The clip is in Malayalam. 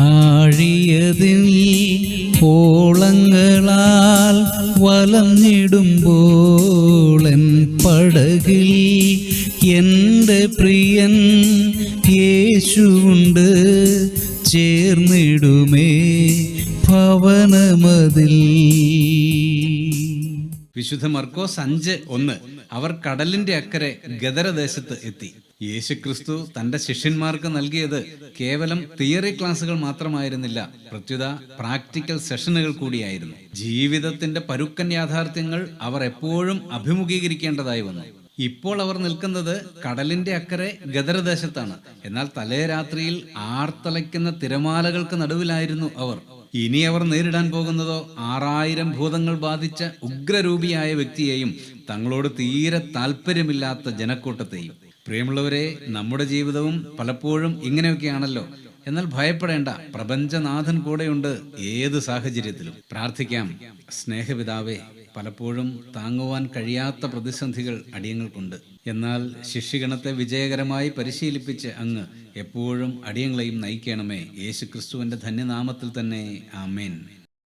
ആഴിയതിൽ ഓളങ്ങളാൽ വലഞ്ഞിടുമ്പോളൻ പടകിൽ എന്റെ പ്രിയൻ യേശുണ്ട് ചേർന്നിടുമേ ഭവനമതിൽ. വിശുദ്ധ മർക്കോസ് അഞ്ച് ഒന്ന് അവർ കടലിന്റെ അക്കരെ ഗദരദേശത്ത് എത്തി. യേശുക്രിസ്തു തന്റെ ശിഷ്യന്മാർക്ക് നൽകിയത് കേവലം തിയറി ക്ലാസുകൾ മാത്രമായിരുന്നില്ല. പ്രത്യുത പ്രാക്ടിക്കൽ സെഷനുകൾ കൂടിയായിരുന്നു. ജീവിതത്തിന്റെ പരുക്കൻ യാഥാർത്ഥ്യങ്ങൾ അവർ എപ്പോഴും അഭിമുഖീകരിക്കേണ്ടതായി വന്നു. ഇപ്പോൾ അവർ നിൽക്കുന്നത് കടലിന്റെ അക്കരെ ഗദരദേശത്താണ്. എന്നാൽ തലേ രാത്രിയിൽ ആർത്തലയ്ക്കുന്ന തിരമാലകൾക്ക് നടുവിലായിരുന്നു അവർ. ഇനി അവർ നേരിടാൻ പോകുന്നതോ ആറായിരം ഭൂതങ്ങൾ ബാധിച്ച ഉഗ്രരൂപിയായ വ്യക്തിയെയും തങ്ങളോട് തീരെ താല്പര്യമില്ലാത്ത ജനക്കൂട്ടത്തെയും. പ്രിയമുള്ളവരെ നമ്മുടെ ജീവിതവും പലപ്പോഴും ഇങ്ങനെയൊക്കെയാണല്ലോ. എന്നാൽ ഭയപ്പെടേണ്ട പ്രപഞ്ചനാഥൻ കൂടെയുണ്ട് ഏത് സാഹചര്യത്തിലും. പ്രാർത്ഥിക്കാം. സ്നേഹപിതാവേ പലപ്പോഴും താങ്ങുവാൻ കഴിയാത്ത പ്രതിസന്ധികൾ അടിയങ്ങൾക്കുണ്ട്. എന്നാൽ ശിഷ്യഗണത്തെ വിജയകരമായി പരിശീലിപ്പിച്ച് അങ്ങ് എപ്പോഴും അടിയങ്ങളെയും നയിക്കണമേ. യേശുക്രിസ്തുവിന്റെ ധന്യനാമത്തിൽ തന്നെ. ആമേൻ.